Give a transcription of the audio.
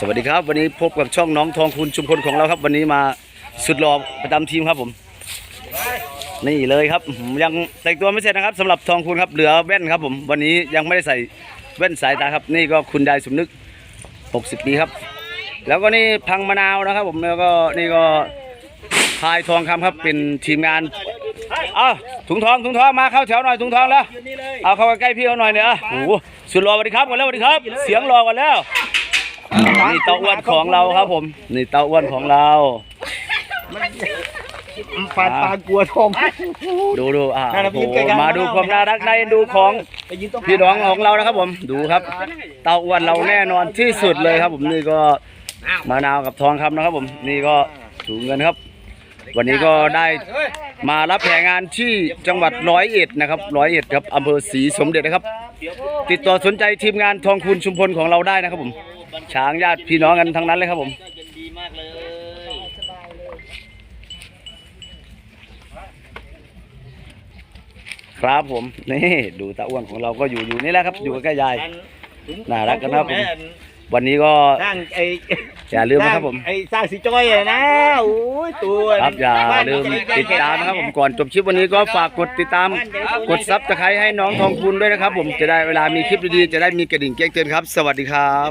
สวัสดีครับ วันนี้พบกับช่องน้องทองคุณชุมพลของเราครับ วันนี้มาสุดหล่อประจำทีมครับผม นี่เลยครับยังแต่งตัวไม่เสร็จนะครับสำหรับทองคุณครับเหลือแว่นครับผม วันนี้ยังไม่ได้ใส่แว่นสายตาครับ นี่ก็คุณยายสมนึก 60 ปีครับ แล้วก็นี่พังมะนาวนะครับ ผมแล้วก็นี่ก็พายทองคำครับเป็นทีมงานเอาถุงทองถุงทองมาเข้าแถวหน่อยถุงทองแล้วเอาเข้าใกล้พี่เขาหน่อยเนี่ยอะโอ้โหสุดหล่อสวัสดีครับก่อนแล้วสวัสดีครับ เสียงรอก่อนแล้ว นี่เต้าอ้วนของเราครับผม นี่เต้าอ้วนของเรา ปานปานกลัวทองดูดูอ่านั่นน่ะโอ้พี่โหไกลๆมาดูความน่ารักในดูของไปยืนตรงพี่น้องของเรานะครับผม ดูครับ เต้าอ้วนเราแน่นอนที่สุดเลยครับ ผมนี่ก็มะนาวกับทองคำนะครับผม นี่ก็ถูงเงินครับ วันนี้ก็ได้ มารับแผงานที่จังหวัดร้อยเอ็ดนะครับร้อยเอ็ดครับอำเภอศรีสมเด็จนะครับ ติดต่อสนใจทีมงานทองคุณชุมพลของเราได้นะครับผมช้างญาติพี่น้องกันทั้งนั้นเลยครับผมครับผมนี่ดูตาอ้วนของเราก็อยู่อยู่นี่แหละครับอยู่กล้ๆยายน่ารักกันนะครับผมวันนี้ก็สร้างไอ อย่าลืมนะครับผม ไอ้สร้างสีจ้อยอะนะโอ้ยตัวครับอย่าลืมติดตามนะครับผมก่อนจบคลิปวันนี้ก็ฝากกดติดตาม กดซับตะไคร้ให้น้องทองคุณด้วยนะครับ ผมจะได้เวลามีคลิปดีๆจะได้มีกระดิ่งแจ้งเตือนครับ สวัสดีครับ